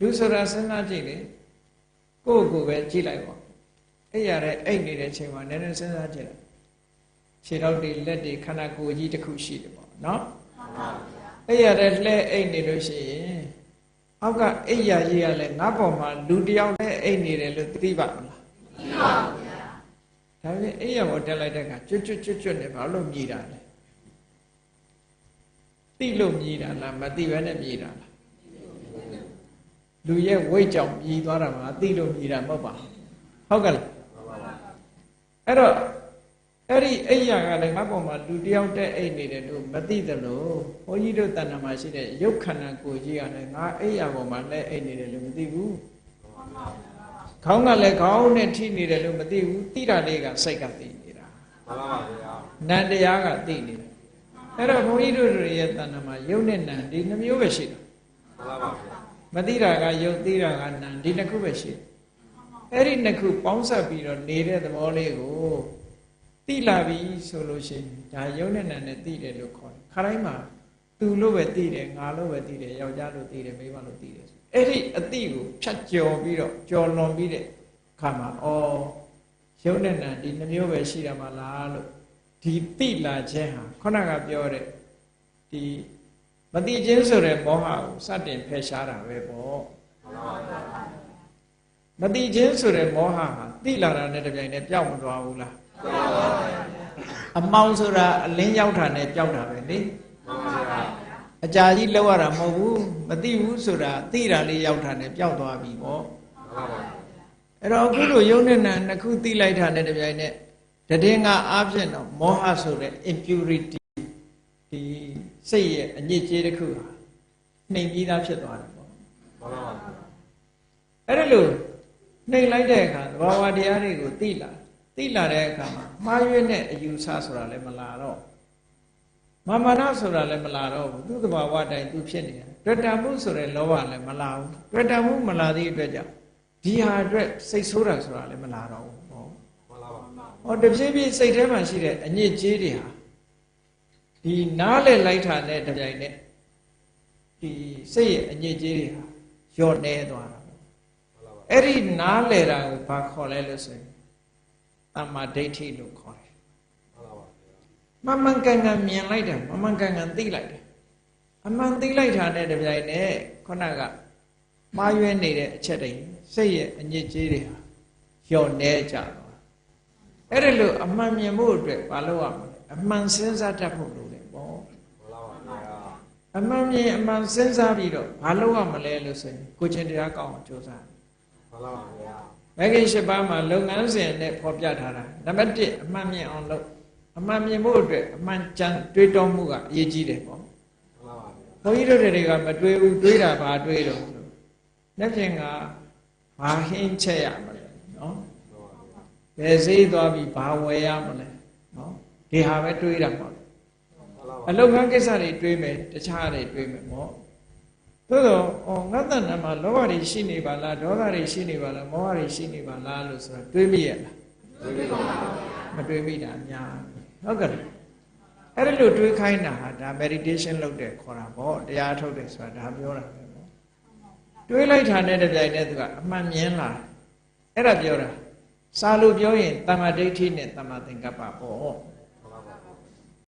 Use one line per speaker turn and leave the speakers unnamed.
လူဆိုတာစဉ်းစားကြည့်လေကိုယ့်ကိုယ်ပဲကြည့်လိုက်ပါအဲ့ရတဲ့အိတ်နေတဲ့ချိန်မှာနည်းနည်းစဉ်းစားကြည့်လိုက်ခြေထောက်တွေလက်တွေခန္ဓာကိုယ်ကြီးတစ်ခုရှိတယ်ပေါ့နော်အဲ့ရတဲ့လှဲအိတ်နေလို့ရှိရင်အောက်ကအိတ်ရကြီးကလည်းငါ့ပေါ်မှာလူတစ်ယောက်လည်းအိတ်နေတယ်လို့သိပါမလားသိပါဘူးဗျာဒါပေမဲ့အိတ်ရပေါ်တက်လိုက်တဲ့အခါကျွတ်ကျွတ်ကျွတ်ကျွတ်နဲ့ဘာလို့မြည်တာလဲသိလို့မြည်တာလားမသိဘဲနဲ့မြည်တာလား လူရဲ့ဝိတ်ကြောင့်မြည်သွားတာမှာသိလို့မြည်တာမဟုတ်ပါဘူးဟုတ်ကဲ့လားအဲ့တော့အဲ့ဒီအိယာကလည်းငါ့ပေါ်မှာလူတယောက်တက်အိတ်နေတယ်လို့မသိသလိုဘုန်းကြီးတို့တဏ္ဍာမှာရှိတဲ့ရုပ်ခန္ဓာကိုယ်ကြီးကလည်းငါအိယာပေါ်မှာလက်အိတ်နေတယ်လို့မသိဘူးခေါင်းကလည်းခေါင်းနဲ့ထိနေတယ်လို့မသိဘူးသိတာလေးကစိတ်ကသိနေတာ
မှန်ပါပါဗျာ
နန္တရားကသိနေတယ်အဲ့တော့ဘုန်းကြီးတို့ရဲ့တဏ္ဍာမှာယုတ်နဲ့နံဒီနှမျိုးပဲရှိတယ်
မှန်ပါပါဗျာ
မသိတာကယုတ်သိတာကနံဒီနှစ်ခုပဲရှိတယ်အဲ့ဒီနှစ်ခုပေါင်းစပ်ပြီးတော့နေတဲ့သဘောလေးကိုသိလာပြီဆိုလို့ရှိရင်ဒါယုတ်နဲ့နံနဲ့သိတယ်လို့ခေါ်တယ်ခါတိုင်းမှာသူလို့ပဲသိတယ်ငါလို့ပဲသိတယ်ယောက်ျားလို့သိတယ်မိန်းမလို့သိတယ်အဲ့ဒီအသိကိုဖြတ်ကျော်ပြီးတော့ကျော်လွန်ပြီးတဲ့ခါမှာဩယုတ်နဲ့နံဒီနှမျိုးပဲရှိတာမလားလို့ဒီသိလာခြင်းဟာခုနကပြောတဲ့ဒီ မတိခြင်းဆိုတဲ့မောဟကိုစတင်ဖယ်ရှားတာပဲပေါ့မတိခြင်းဆိုတဲ့မောဟဟာသိလာတာနဲ့တပြိုင်တည်းပျောက်မသွားဘူးလားအမောင်ဆိုတာအလင်းရောက်တာနဲ့ပျောက်တာပဲလေ
မှန်ပါဗျာ
အကြာကြီးလောက်ရတာမဟုတ်ဘူးမသိဘူးဆိုတာသိတာလေးရောက်တာနဲ့ပျောက်သွားပြီပေါ့
မှန်ပါပါ
အဲ့တော့အခုလိုယုံနဲ့နာနှစ်ခုသိလိုက်တာနဲ့တပြိုင်နက်တည်င်းကအားဖြင့်တော့မောဟဆိုတဲ့ impurity ဒီစိတ်ရဲ့အညစ်အကြေးတစ်ခုဟာနှိမ်ပြီးသားဖြစ်သွားတယ်ပေါ့
မှန်ပါပါ
အဲ့ဒါလို့နှိမ်လိုက်တဲ့အခါသဘာဝတရားတွေကိုသိလာသိလာတဲ့အခါမှာမှားရွေးတဲ့အယူဆဆိုတာလည်းမလာတော့မာမနာဆိုတာလည်းမလာတော့ဘူးသူ့သဘာဝတိုင်းသူဖြစ်နေတယ်တွေ့တာမှုဆိုတဲ့လောဘလည်းမလာဘူးတွေ့တာမှုမလာသည့်အတွက်ကြောင့်ဒီဟာအတွက်စိတ်ဆိုးတာဆိုတာလည်းမလာတော့ဘူးဟော
မှန်ပါပါ
ဟောတဖြည်းဖြည်းစိတ်ထဲမှာရှိတဲ့အညစ်အကြေးတွေဟာ ဒီနားလေလိုက်တာနဲ့တပြိုင်နက်ဒီစိတ်ရဲ့အညစ်အကြေးတွေဟာလျော့နေသွားတာပေါ့အဲ့ဒီနားလေတာကိုဘာခေါ်လဲလို့ဆိုရင်တမ္မာဒိဋ္ဌိလို့ခေါ်တယ်
မှန်ပါပါ
မမှန်ကန်ကန်မြင်လိုက်တာမမှန်ကန်ကန်သိလိုက်တယ်အမှန်သိလိုက်တာနဲ့တပြိုင်နက်ခုနကမှားယွင်းနေတဲ့အချက်တွေစိတ်ရဲ့အညစ်အကြေးတွေဟာလျော့နေကြတော့အဲ့ဒါလို့အမှန်မြင်ဖို့အတွက်မလုပ်ရမလဲအမှန်စဉ်းစားတတ်ဖို့လိုတယ်ပေါ့
မှန်ပါပါဗျာ
အမှန်မြင်အမှန်စဉ်းစားပြီးတော့ဘာလုပ်ရမလဲလို့ဆိုရင်ကိုချင်းတရားကောင်းအောင်ကြိုးစား
မှန်ပါပါဗျာ
မဂ္ဂင်၈ပါးမှာလုပ်ငန်းစဉ်နဲ့ဖော်ပြထားတာနံပါတ်1အမှန်မြင်အောင်လုပ်အမှန်မြင်ဖို့အတွက်အမှန်ကြံတွေးတောမှုကအရေးကြီးတယ်ပေါ့
မှန်ပါပါဗျာ
ဘုန်းကြီးတို့တွေကမတွေးဘူးတွေးတာဘာတွေးတော့ဆိုလက်ဖြင့်ကဘာဟင်းချက်ရမလဲနော်ဘယ်စေးသွားပြီးဘာဝယ်ရမလဲနော်ဒီဟာပဲတွေးတာပေါ့ အလုပ်ငန်းကိစ္စတွေတွေးမယ်တခြားတွေတွေးမယ်ပေါ့သို့တော့ဩငါတဏ္ဍာမှာလောဘတွေရှိနေပါလားဒေါသတွေရှိနေပါလားမောဟတွေရှိနေပါလားလို့ဆိုတာတွေးမိရလားမတွေးမိတာအများဟုတ်ကဲ့အဲ့ဒါလို့တွေးခိုင်းတာဟာဒါ meditation လုပ်တယ်ခေါ်တာပေါ့တရားထုတ်တယ်ဆိုတာဒါပြောတာပဲပေါ့တွေးလိုက်တာနဲ့တပြိုင်တည်းသူကအမှန်မြင်လာအဲ့ဒါပြောတာစာလို့ပြောရင်တမ္မာဒိဋ္ဌိနဲ့တမ္မာသင်္ကပ္ပပေါ့